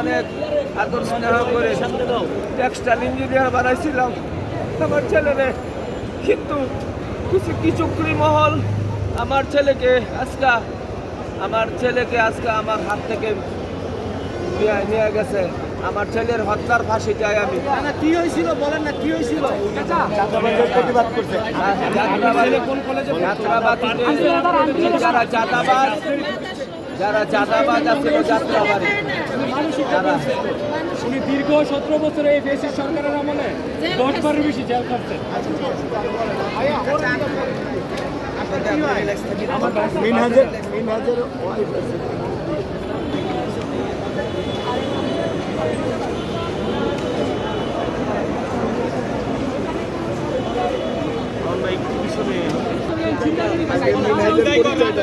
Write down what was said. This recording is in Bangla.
অনেক আদর স্নেহ করে টেক্সটাইল ইঞ্জিনিয়ার বানাইছিলাম। আমার ছেলেরে কিন্তু কিছু কিচুকরি মহল আমার ছেলেকে আজকা আমার ছেলেকে আজকে আমার হাত থেকে নিয়ে গেছে। আমার ছেলের হত্যার ফাঁসি চাই আমি। না কি হয়েছিল বলেন না কি হয়েছিল? যারা চাঁদাবাজ যারা আছে যাত্রাবাড়ি যারা উনি দীর্ঘ সতেরো বছর এই ফেসির সরকারের আমলে দশ বারের বেশি জেল খাটছেন। মিনহাজের মিনহাজের মিনহাজের পরিচয়টা